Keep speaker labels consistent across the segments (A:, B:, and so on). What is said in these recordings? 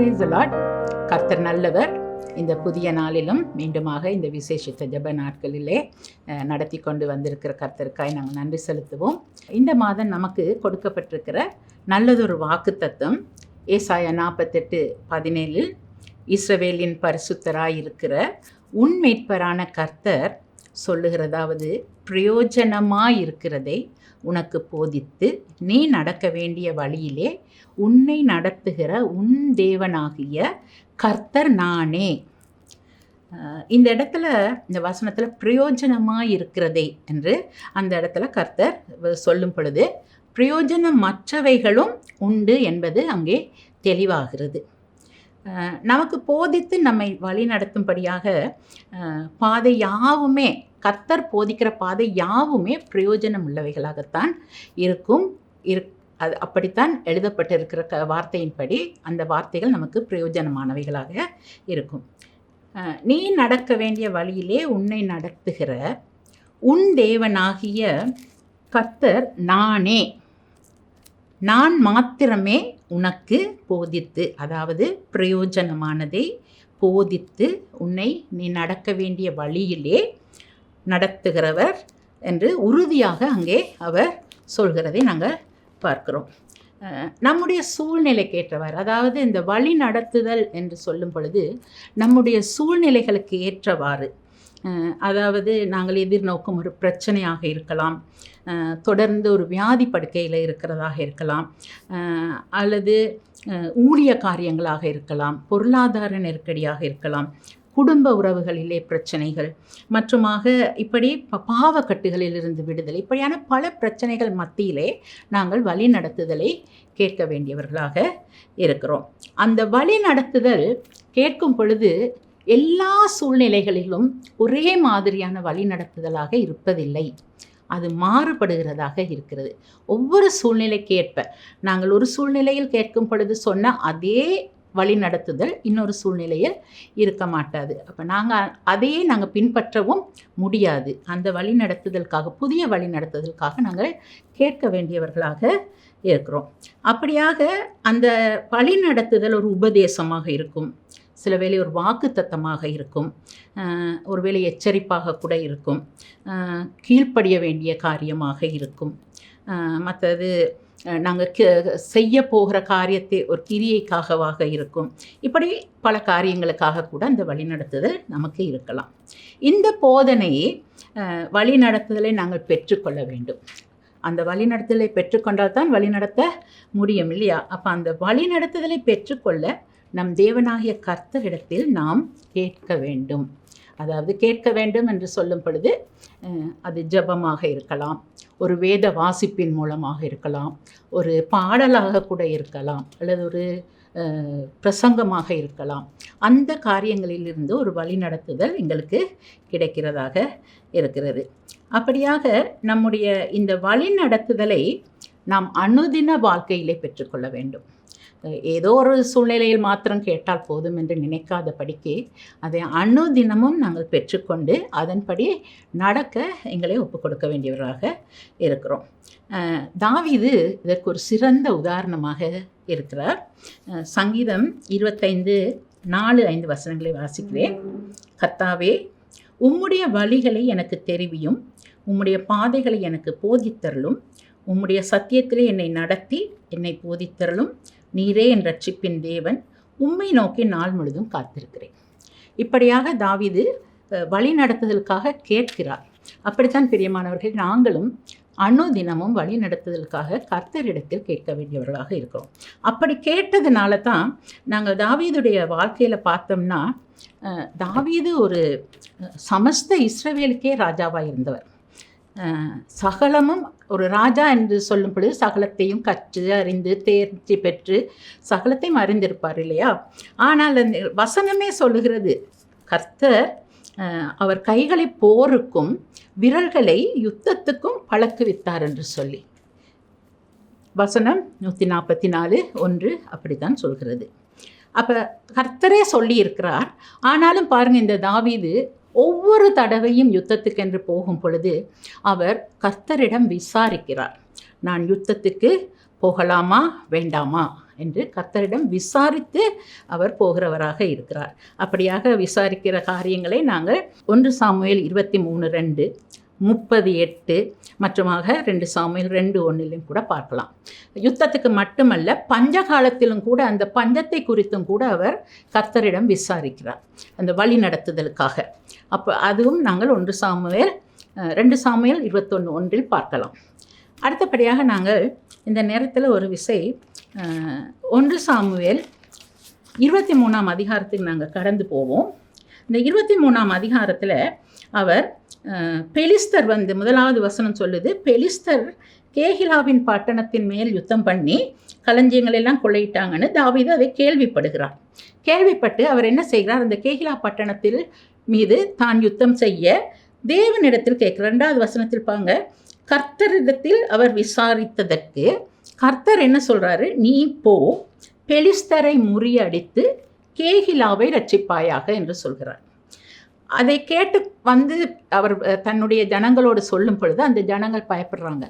A: Brace lot கர்த்தர் நல்லவர். இந்த புதிய நாளிலும் மீண்டுமாக இந்த விசேஷித்த ஜப நாட்களிலே நடத்தி கொண்டு வந்திருக்கிற கர்த்தருக்காய் நாங்கள் நன்றி செலுத்துவோம். இந்த மாதம் நமக்கு கொடுக்கப்பட்டிருக்கிற நல்லதொரு வாக்கு தத்துவம் ஏசாய நாற்பத்தெட்டு பதினேழில் இஸ்ரவேலின் பரிசுத்தராய் இருக்கிற உண்மைப்பரான கர்த்தர் சொல்லுகிறதாவது பிரயோஜனமாக இருக்கிறதை உனக்கு போதித்து நீ நடக்க வேண்டிய வழியிலே உன்னை நடத்துகிற உன் தேவனாகிய கர்த்தர் நானே. இந்த இடத்துல இந்த வசனத்தில் பிரயோஜனமாக இருக்கிறதே என்று அந்த இடத்துல கர்த்தர் சொல்லும் பொழுது பிரயோஜனமற்றவைகளும் உண்டு என்பது அங்கே தெளிவாகிறது. நமக்கு போதித்து நம்மை வழி நடத்தும்படியாக பாதை யாவுமே கர்த்தர் போதிக்கிற பாதை யாவுமே பிரயோஜனம் உள்ளவைகளாகத்தான் இருக்கும் இரு அது அப்படித்தான் எழுதப்பட்டிருக்கிற க வார்த்தையின்படி அந்த வார்த்தைகள் நமக்கு பிரயோஜனமானவைகளாக இருக்கும். நீ நடக்க வேண்டிய வழியிலே உன்னை நடத்துகிற உன் தேவனாகிய கர்த்தர் நானே நான் மாத்திரமே உனக்கு போதித்து அதாவது பிரயோஜனமானதை போதித்து உன்னை நீ நடக்க வேண்டிய வழியிலே நடத்துகிறவர் என்று உறுதியாக அங்கே அவர் சொல்கிறதை நாங்கள் பார்க்கிறோம். நம்முடைய சூழ்நிலைக்கு ஏற்றவாறு அதாவது இந்த வழி நடத்துதல் என்று சொல்லும் பொழுது நம்முடைய சூழ்நிலைகளுக்கு ஏற்றவாறு அதாவது நாங்கள் எதிர்நோக்கும் ஒரு பிரச்சனையாக இருக்கலாம். தொடர்ந்து ஒரு வியாதி படுக்கையில் இருக்கிறதாக இருக்கலாம். அல்லது ஊழிய காரியங்களாக இருக்கலாம். பொருளாதார நெருக்கடியாக இருக்கலாம். குடும்ப உறவுகளிலே பிரச்சனைகள். மற்றுமாக இப்படி ப- பாவக்கட்டுகளிலிருந்து விடுதலை. இப்படியான பல பிரச்சனைகள் மத்தியிலே நாங்கள் வழி நடத்துதலை கேட்க வேண்டியவர்களாக இருக்கிறோம். அந்த வழி நடத்துதல் கேட்கும் பொழுது எல்லா சூழ்நிலைகளிலும் ஒரே மாதிரியான வழிநடத்துதலாக இருப்பதில்லை. அது மாறுபடுகிறதாக இருக்கிறது. ஒவ்வொரு சூழ்நிலைக்கு ஏற்ப நாங்கள் ஒரு சூழ்நிலையில் கேட்கும் பொழுது சொன்ன அதே வழிநடத்துதல் இன்னொரு சூழ்நிலையில் இருக்க மாட்டாது. அப்போ நாங்கள் அதையே நாங்கள் பின்பற்றவும் முடியாது. அந்த வழிநடத்துதலுக்காக புதிய வழி நடத்துதலுக்காக நாங்கள் கேட்க வேண்டியவர்களாக இருக்கிறோம். அப்படியாக அந்த வழிநடத்துதல் ஒரு உபதேசமாக இருக்கும். சில வேளை ஒரு வாக்குத்தத்தமாக இருக்கும். ஒரு ஒருவேளை எச்சரிப்பாக கூட இருக்கும். கீழ்ப்படிய வேண்டிய காரியமாக இருக்கும். மற்றது நாங்கள் செய்ய போகிற காரியத்தை ஒரு கிரியைக்காகவாக இருக்கும். இப்படி பல காரியங்களுக்காக கூட அந்த வழிநடத்துதல் நமக்கு இருக்கலாம். இந்த போதனையை வழிநடத்துதலை நாங்கள் பெற்றுக்கொள்ள வேண்டும். அந்த வழிநடத்துதலை பெற்றுக்கொண்டால் தான் வழிநடத்த முடியும் இல்லையா? அப்போ அந்த வழிநடத்துதலை பெற்றுக்கொள்ள நம் தேவனாகிய கர்த்தரிடத்தில் நாம் கேட்க வேண்டும். அதாவது கேட்க வேண்டும் என்று சொல்லும் பொழுது அது ஜெபமாக இருக்கலாம் ஒரு வேத வாசிப்பின் மூலமாக இருக்கலாம் ஒரு பாடலாக கூட இருக்கலாம் அல்லது ஒரு பிரசங்கமாக இருக்கலாம். அந்த காரியங்களிலிருந்து ஒரு வழிநடத்துதல் எங்களுக்கு கிடைக்கிறதாக இருக்கிறது. அப்படியாக நம்முடைய இந்த வழிநடத்துதலை நாம் அனுதின வாழ்க்கையிலே பெற்றுக்கொள்ள வேண்டும். ஏதோ ஒரு சூழ்நிலையில் மாத்திரம் கேட்டால் போதும் என்று நினைக்காதபடிக்கு அதை அனுதினமும் நாங்கள் பெற்றுக்கொண்டு அதன்படி நடக்க எங்களை ஒப்புக் கொடுக்க வேண்டியவராக இருக்கிறோம். தாவிது இதற்கு ஒரு சிறந்த உதாரணமாக இருக்கிறார். சங்கீதம் இருபத்தைந்து நாலு ஐந்து வசனங்களை வாசிக்கிறேன். கத்தாவே உம்முடைய வழிகளை எனக்கு தெரிவியும் உம்முடைய பாதைகளை எனக்கு போதித்தரலும் உம்முடைய சத்தியத்திலே என்னை நடத்தி என்னை போதித்தரலும் நீரே என் ரட்சிப்பின் தேவன் உம்மை நோக்கி நாள் முழுதும் காத்திருக்கிறேன். இப்படியாக தாவிது வழி நடத்துதலுக்காக கேட்கிறார். அப்படித்தான் பிரியமானவர்கள் நாங்களும் அணுதினமும் வழி நடத்துதலுக்காக கர்த்தரிடத்தில் கேட்க வேண்டியவர்களாக இருக்கிறோம். அப்படி கேட்டதுனால தான் நாங்கள் தாவீதுடைய வாழ்க்கையில் பார்த்தோம்னா தாவீது ஒரு சமஸ்த இஸ்ரவேலுக்கே ராஜாவாக இருந்தவர். சகலமும் ஒரு ராஜா என்று சொல்லும் பொழுது சகலத்தையும் கற்று அறிந்து தேர்ச்சி பெற்று சகலத்தையும் அறிந்திருப்பார் இல்லையா? ஆனால் அந்த வசனமே சொல்லுகிறது கர்த்தர் அவர் கைகளை போருக்கும் விரல்களை யுத்தத்துக்கும் பழக்குவித்தார் என்று சொல்லி. வசனம் நூற்றி நாற்பத்தி நாலு ஒன்று அப்படித்தான் சொல்கிறது. அப்போ கர்த்தரே சொல்லியிருக்கிறார். ஆனாலும் பாருங்கள் இந்த தாவீது ஒவ்வொரு தடவையும் யுத்தத்துக்கென்று போகும் பொழுது அவர் கர்த்தரிடம் விசாரிக்கிறார். நான் யுத்தத்துக்கு போகலாமா வேண்டாமா? என்று கர்த்தரிடம் விசாரித்து அவர் போகிறவராக இருக்கிறார். அப்படியாக விசாரிக்கிற காரியங்களை நாங்கள் ஒன்று சாமுவேல் இருபத்தி மூணு ரெண்டு முப்பது எட்டு மற்றுமாக ரெண்டு சாமியில் ரெண்டு ஒன்றிலையும் கூட பார்க்கலாம். யுத்தத்துக்கு மட்டுமல்ல பஞ்ச காலத்திலும் கூட அந்த பஞ்சத்தை குறித்தும் கூட அவர் கர்த்தரிடம் விசாரிக்கிறார் அந்த வழி நடத்துதலுக்காக. அப்போ அதுவும் நாங்கள் ஒன்று சாமுவேல் ரெண்டு சாமுவேல் இருபத்தொன்று ஒன்றில் பார்க்கலாம். அடுத்தபடியாக நாங்கள் இந்த நேரத்தில் ஒரு விசை ஒன்று சாமுவேல் இருபத்தி மூணாம் அதிகாரத்துக்கு நாங்கள் கடந்து போவோம். இந்த இருபத்தி மூணாம் அதிகாரத்தில் அவர் பெலிஸ்தர் வந்து முதலாவது வசனம் சொல்லுது பெலிஸ்தர் கேகிலாவின் பட்டணத்தின் மேல் யுத்தம் பண்ணி களஞ்சியங்கள் எல்லாம் கொள்ளையிட்டாங்கன்னு தாவீது அதை கேள்விப்படுகிறார். கேள்விப்பட்டு அவர் என்ன செய்கிறார்? அந்த கேகிலா பட்டணத்தில் மீது தான் யுத்தம் செய்ய தேவனிடத்தில் கேட்குற ரெண்டாவது வசனத்தில் பாங்க கர்த்தரிடத்தில் அவர் விசாரித்ததற்கு கர்த்தர் என்ன சொல்கிறாரு நீ போ பெலிஸ்தரை முறியடித்து கேகிலாவை ரட்சிப்பாயாக என்று சொல்கிறார். அதை கேட்டு வந்து அவர் தன்னுடைய ஜனங்களோடு சொல்லும் பொழுது அந்த ஜனங்கள் பயப்படுறாங்க.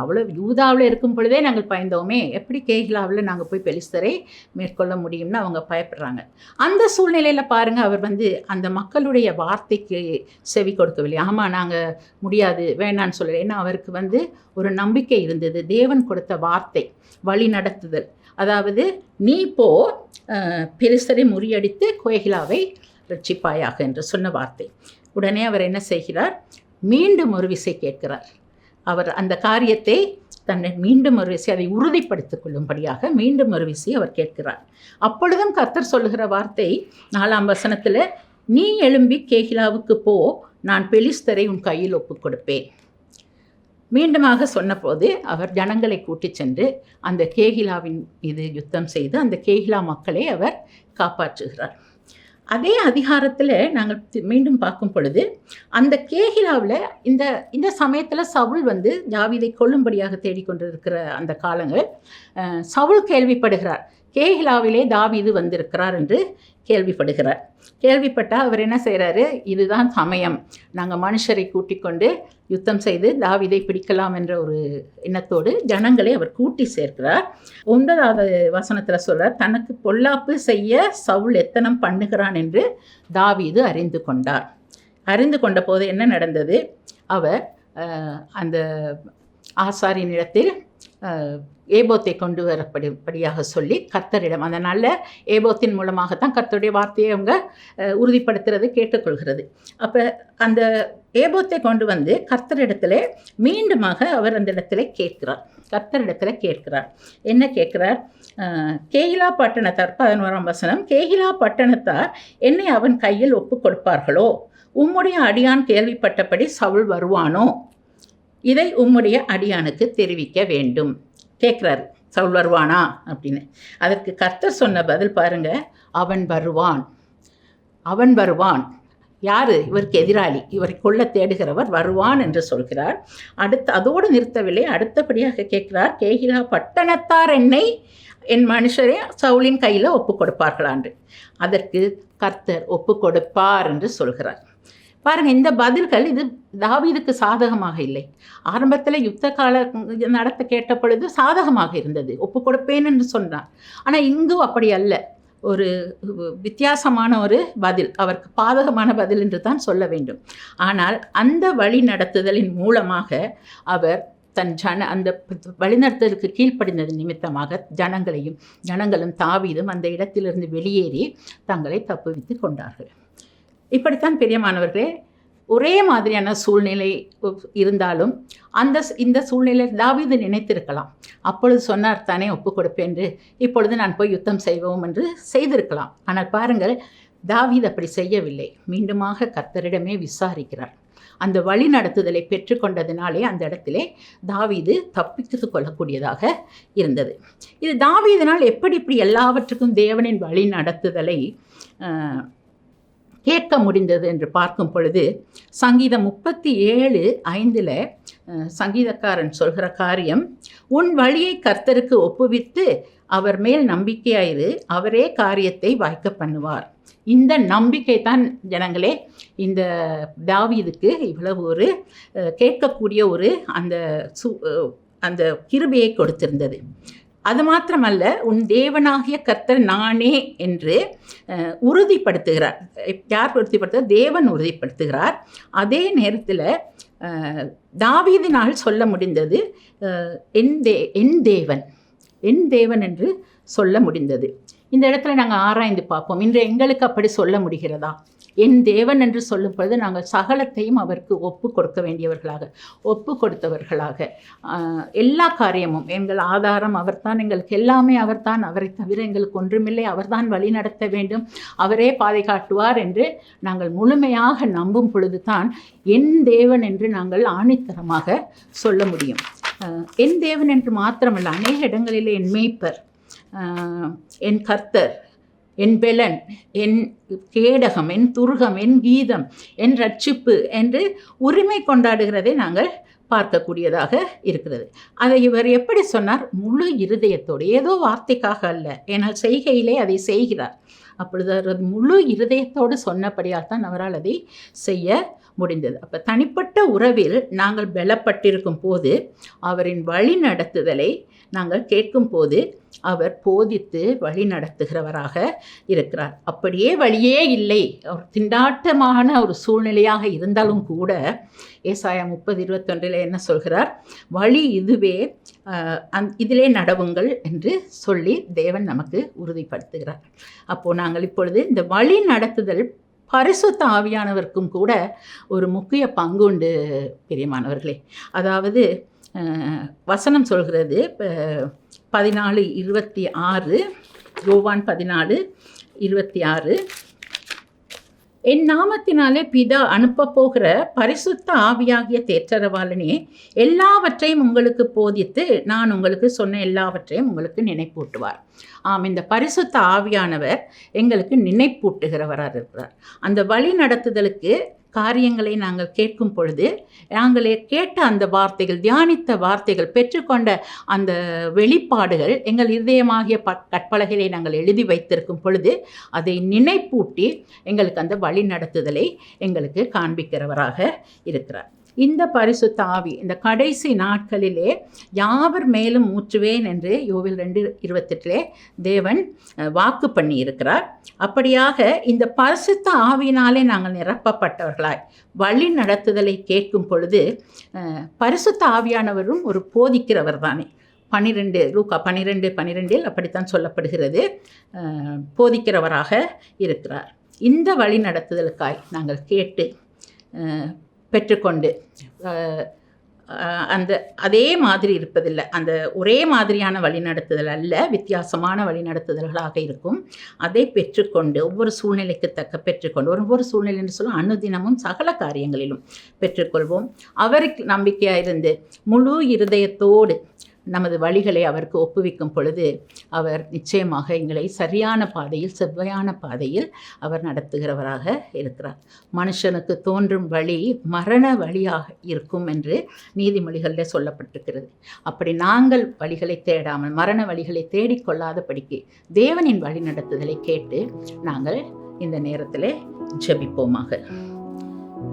A: அவ்வளோ யூதாவில் இருக்கும் பொழுதே நாங்கள் பயந்தோமே. எப்படி கேகிலாவில் நாங்கள் போய் பெலிஸ்தரை மேற்கொள்ள முடியும்னு அவங்க பயப்படுறாங்க. அந்த சூழ்நிலையில் பாருங்கள் அவர் வந்து அந்த மக்களுடைய வார்த்தைக்கு செவி கொடுக்கவில்லை. ஆமாம் நாங்கள் முடியாது வேணான்னு சொல்லலை. ஏன்னா அவருக்கு வந்து ஒரு நம்பிக்கை இருந்தது. தேவன் கொடுத்த வார்த்தை வழி நடத்துதல். அதாவது நீ போ அஹ், பெலிஸ்தரை முறியடித்து கோகிலாவை ரட்சிப்பாயாக என்று சொன்ன வார்த்தை. உடனே அவர் என்ன செய்கிறார்? மீண்டும் ஒரு விசை கேட்கிறார். அவர் அந்த காரியத்தை தன்னை மீண்டும் ஒரு விசை அதை உறுதிப்படுத்திக் கொள்ளும்படியாக மீண்டும் ஒரு விசை அவர் கேட்கிறார். அப்பொழுதும் கர்த்தர் சொல்லுகிற வார்த்தை நாலாம் வசனத்தில் நீ எழும்பி கேகிலாவுக்கு போ நான் பெலிஸ்தரை உன் கையில் ஒப்புக் கொடுப்பேன். மீண்டுமாக சொன்னபோது அவர் ஜனங்களை கூட்டிச் சென்று அந்த கேகிலாவின் இது யுத்தம் செய்து அந்த கேகிலா மக்களை அவர் காப்பாற்றுகிறார். அதே அதிகாரத்தில் நாங்கள் மீண்டும் பார்க்கும் பொழுது அந்த கேகிலாவில் இந்த இந்த சமயத்தில் சவுல் வந்து ஜாவிதை கொள்ளும்படியாக தேடிக்கொண்டிருக்கிற அந்த காலங்கள் சவுல் கேள்விப்படுகிறார். கேஹிலாவிலே தாவீது வந்திருக்கிறார் என்று கேள்விப்படுகிறார். கேள்விப்பட்டால் அவர் என்ன செய்கிறாரு இதுதான் சமயம். நாங்கள் மனுஷரை கூட்டிக் கொண்டு யுத்தம் செய்து தாவீதை பிடிக்கலாம் என்ற ஒரு எண்ணத்தோடு ஜனங்களை அவர் கூட்டி சேர்க்கிறார். ஒன்பதாவது வசனத்தில் சொல்கிறார் தனக்கு பொல்லாப்பு செய்ய சவுல் எத்தனம் பண்ணுகிறான்? என்று தாவீது அறிந்து கொண்டார். அறிந்து கொண்ட போது என்ன நடந்தது? அவர் அந்த ஆசாரியனிடத்தில் இடத்தில் ஏபோத்தை கொண்டு வரப்படிப்படியாக சொல்லி கர்த்தரிடம் அதனால் ஏபோத்தின் மூலமாகத்தான் கர்த்தருடைய வார்த்தையை அவங்க உறுதிப்படுத்துறது கேட்டுக்கொள்கிறது. அப்போ அந்த ஏபோத்தை கொண்டு வந்து கர்த்தரிடத்துல மீண்டுமாக அவர் அந்த இடத்துல கேட்கிறார். கர்த்தரிடத்துல கேட்கிறார். என்ன கேட்கிறார்? கேகிலா பட்டணத்தார் பதினோராம் வசனம் கேகிலா பட்டணத்தார் என்னை அவன் கையில் ஒப்பு கொடுப்பார்களோ? உம்முடைய அடியான் கேள்விப்பட்டபடி சவுல் வருவானோ? இதை உம்முடைய அடியானுக்கு தெரிவிக்க வேண்டும். கேட்குறாரு சவுல் வருவானா? அப்படின்னு. அதற்கு கர்த்தர் சொன்ன பதில் பாருங்க அவன் வருவான். அவன் வருவான். யார்? இவருக்கு எதிராளி. இவரை கொல்ல தேடுகிறவர் வருவான் என்று சொல்கிறார். அடுத்து அதோடு நிறுத்தவில்லை. அடுத்தபடியாக கேட்கிறார் கேகிலா பட்டணத்தார் என்னை என் மனுஷரே சவுலின் கையில் ஒப்பு கொடுப்பார்களான்று. அதற்கு கர்த்தர் ஒப்பு கொடுப்பார் என்று சொல்கிறார். பாருங்கள் இந்த பதில்கள் இது தாவீதுக்கு சாதகமாக இல்லை. ஆரம்பத்தில் யுத்த கால நடத்த கேட்ட பொழுது சாதகமாக இருந்தது. ஒப்பு கொடுப்பேன் என்று சொன்னார். ஆனால் இங்கு அப்படி அல்ல. ஒரு வித்தியாசமான ஒரு பதில். அவருக்கு பாதகமான பதில் என்று தான் சொல்ல வேண்டும். ஆனால் அந்த வழி நடத்துதலின் மூலமாக அவர் தன் ஜன அந்த வழிநடத்தலுக்கு கீழ்ப்படிந்தது நிமித்தமாக ஜனங்களையும் ஜனங்களும் தாவீதும் அந்த இடத்திலிருந்து வெளியேறி தங்களை தப்புவித்து கொண்டார்கள். இப்படித்தான் பெரிய மாணவர்களே ஒரே மாதிரியான சூழ்நிலை இருந்தாலும் அந்த இந்த சூழ்நிலையில் தாவீது நினைத்திருக்கலாம். அப்பொழுது சொன்னார் தானே ஒப்புக் கொடுப்பேன் என்று. இப்பொழுது நான் போய் யுத்தம் செய்வோம் என்று செய்திருக்கலாம். ஆனால் பாருங்கள் தாவீது அப்படி செய்யவில்லை. மீண்டுமாக கர்த்தரிடமே விசாரிக்கிறார். அந்த வழி நடத்துதலை பெற்றுக்கொண்டதினாலே அந்த இடத்திலே தாவீது தப்பித்து கொள்ளக்கூடியதாக இருந்தது. இது தாவீதினால் எப்படி இப்படி எல்லாவற்றுக்கும் தேவனின் வழி நடத்துதலை கேட்க முடிந்தது என்று பார்க்கும் பொழுது சங்கீதம் முப்பத்தி ஏழு ஐந்தில் சங்கீதக்காரன் சொல்கிற காரியம் உன் வழியை கர்த்தருக்கு ஒப்புவித்து அவர் மேல் நம்பிக்கையாயிரு அவரே காரியத்தை வாய்க்க பண்ணுவார். இந்த நம்பிக்கை தான் ஜனங்களே இந்த தாவீதுக்கு இவ்வளவு ஒரு கேட்கக்கூடிய ஒரு அந்த சு அந்த கிருபையை கொடுத்திருந்தது. அது மாத்திரமல்ல உன் தேவனாகிய கர்த்தர் நானே என்று உறுதிப்படுத்துகிறார். யார் உறுதிப்படுத்துகிறார்? தேவன் உறுதிப்படுத்துகிறார். அதே நேரத்தில் தாவீதினால் சொல்ல முடிந்தது என் தே என் தேவன். என் தேவன் என்று சொல்ல முடிந்தது. இந்த இடத்துல நாங்கள் ஆராய்ந்து பார்ப்போம். இன்று எங்களுக்கு அப்படி சொல்ல முடிகிறதா? என் தேவன் என்று சொல்லும் பொழுது நாங்கள் சகலத்தையும் அவருக்கு ஒப்பு கொடுக்க வேண்டியவர்களாக ஒப்பு கொடுத்தவர்களாக. எல்லா காரியமும் எங்கள் ஆதாரம் அவர்தான் எங்களுக்கு எல்லாமே அவர்தான். அவரை தவிர எங்களுக்கு ஒன்றுமில்லை. அவர்தான் வழி நடத்த வேண்டும். அவரே பாதை காட்டுவார் என்று நாங்கள் முழுமையாக நம்பும் பொழுது தான் என் தேவன் என்று நாங்கள் ஆணித்தரமாக சொல்ல முடியும். என் தேவன் என்று மாத்திரமல்ல அநேக இடங்களிலே என் மேய்ப்பர் என் கர்த்தர் என் பெலன் என் கேடகம் என் துருகம் என் கீதம் என் ரட்சிப்பு என்று உரிமை கொண்டாடுகிறதை நாங்கள் பார்க்கக்கூடியதாக இருக்கிறது. அதை இவர் எப்படி சொன்னார்? முழு இருதயத்தோடு. ஏதோ வார்த்தைக்காக அல்ல. ஏனால் செய்கையிலே அதை செய்கிறார். அப்பொழுது அவர் முழு இருதயத்தோடு சொன்னபடியால் தான் அவரால் அதை செய்ய முடிந்தது. அப்போ தனிப்பட்ட உறவில் நாங்கள் பலப்பட்டிருக்கும் போது அவரின் வழி நடத்துதலை நாங்கள் கேட்கும்போது அவர் போதித்து வழி நடத்துகிறவராக இருக்கிறார். அப்படியே வழியே இல்லை. அவர் திண்டாட்டமான ஒரு சூழ்நிலையாக இருந்தாலும் கூட ஏசாயா முப்பது இருபத்தொன்றில் என்ன சொல்கிறார்? வழி இதுவே அந் இதிலே நடவுங்கள் என்று சொல்லி தேவன் நமக்கு உறுதிப்படுத்துகிறார். அப்போது நாங்கள் இப்பொழுது இந்த வழி நடத்துதல் பரிசுத்த ஆவியானவருக்கும் கூட ஒரு முக்கிய பங்குண்டு பிரியமானவர்களே. அதாவது வசனம் சொல்கிறது பதினாலு இருபத்தி ஆறு யோவான் பதினாலு இருபத்தி ஆறு. என் நாமத்தினாலே பிதா அனுப்பப் போகிற பரிசுத்த ஆவியாகிய தேற்றரவாளனே எல்லாவற்றையும் உங்களுக்கு போதித்து நான் உங்களுக்கு சொன்ன எல்லாவற்றையும் உங்களுக்கு நினைப்பூட்டுவார். ஆம் இந்த பரிசுத்த ஆவியானவர் எங்களுக்கு நினைப்பூட்டுகிறவராக இருக்கிறார் அந்த வழி நடத்துதலுக்கு காரியங்களை நாங்கள் கேட்கும் பொழுது நாங்களே கேட்ட அந்த வார்த்தைகள் தியானித்த வார்த்தைகள் பெற்றுக்கொண்ட அந்த வெளிப்பாடுகள் எங்கள் இதயமாகிய ப கற்பலகைகளை நாங்கள் எழுதி வைத்திருக்கும் பொழுது அதை நினைப்பூட்டி எங்களுக்கு அந்த வழி நடத்துதலை எங்களுக்கு காண்பிக்கிறவராக இருக்கிறார். இந்த பரிசுத்த ஆவி இந்த கடைசி நாட்களிலே யாவர் மேலும் ஊற்றுவேன் என்று யோவில் ரெண்டு இருபத்தெட்டிலே தேவன் வாக்கு பண்ணி இருக்கிறார் அப்படியாக இந்த பரிசுத்த ஆவியினாலே நாங்கள் நிரப்பப்பட்டவர்களாய் வழி நடத்துதலை கேட்கும் பொழுது பரிசுத்த ஆவியானவரும் ஒரு போதிக்கிறவர் தானே. பன்னிரெண்டு லூக்கா பன்னிரெண்டு பன்னிரெண்டில் அப்படித்தான் சொல்லப்படுகிறது. போதிக்கிறவராக இருக்கிறார். இந்த வழி நடத்துதலுக்காய் நாங்கள் கேட்டு பெற்றுக்கொண்டு அந்த அதே மாதிரி இருப்பதில்லை. அந்த ஒரே மாதிரியான வழிநடத்துதல் அல்ல வித்தியாசமான வழிநடத்துதல்களாக இருக்கும். அதை பெற்றுக்கொண்டு ஒவ்வொரு சூழ்நிலைக்கு தக்க பெற்றுக்கொண்டு ஒவ்வொரு சூழ்நிலை என்று சொல்லும் அனுதினமும் சகல காரியங்களிலும் பெற்றுக்கொள்வோம். அவருக்கு நம்பிக்கையாக இருந்து முழு இருதயத்தோடு நமது வழிகளை அவருக்கு ஒப்புவிக்கும் பொழுது அவர் நிச்சயமாக எங்களை சரியான பாதையில் செவ்வையான பாதையில் அவர் நடத்துகிறவராக இருக்கிறார். மனுஷனுக்கு தோன்றும் வழி மரண வழியாக இருக்கும் என்று நீதிமொழிகளில் சொல்லப்பட்டிருக்கிறது. அப்படி நாங்கள் வழிகளை தேடாமல் மரண வழிகளை தேடிக்கொள்ளாதபடிக்கு தேவனின் வழி நடத்துதலை கேட்டு நாங்கள் இந்த நேரத்தில் ஜபிப்போமாக.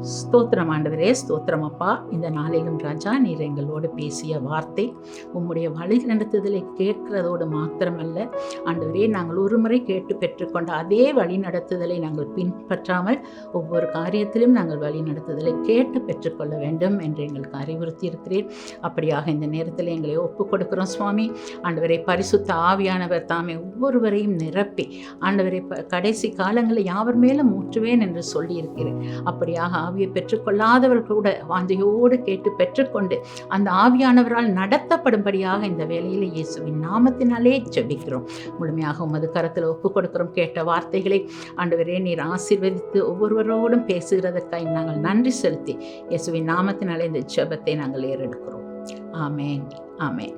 A: ஸ்தோத்திரம் ஆண்டவரே ஸ்தோத்திரம் அப்பா. இந்த நாளிலும் ராஜா நீர் எங்களோடு பேசிய வார்த்தை உம்முடைய வழி நடத்துதலை கேட்கிறதோடு மாத்திரமல்ல. ஆண்டவரே நாங்கள் ஒரு முறை கேட்டு பெற்றுக்கொண்ட அதே வழி நடத்துதலை நாங்கள் பின்பற்றாமல் ஒவ்வொரு காரியத்திலும் நாங்கள் வழி நடத்துதலை கேட்டு பெற்றுக்கொள்ள வேண்டும் என்று எங்களுக்கு அறிவுறுத்தி இருக்கிறேன் அப்படியாக இந்த நேரத்தில் எங்களை ஒப்புக் கொடுக்கிறோம் சுவாமி. ஆண்டவரை பரிசுத்த ஆவியானவர் தாமே ஒவ்வொருவரையும் நிரப்பி ஆண்டவரை கடைசி காலங்களில் யாவர் மேலும் ஊற்றுவேன் என்று சொல்லியிருக்கிறேன். அப்படியாக ஆவியை பெற்றுக்கொள்ளாதவர்கள் கூட வாஞ்சையோடு கேட்டு பெற்றுக்கொண்டு அந்த ஆவியானவரால் நடத்தப்படும்படியாக இந்த வேலையில் இயேசுவின் நாமத்தினாலே ஜெபிக்கிறோம். முழுமையாக உமது கரத்தில் ஒப்புக் கொடுக்கிறோம். கேட்ட வார்த்தைகளை ஆண்டவரே நீர் ஆசீர்வதித்து ஒவ்வொருவரோடும் பேசுகிறதற்காக நாங்கள் நன்றி செலுத்தி இயேசுவின் நாமத்தினாலே இந்த ஜெபத்தை நாங்கள் ஏறெடுக்கிறோம். ஆமேன். ஆமேன்.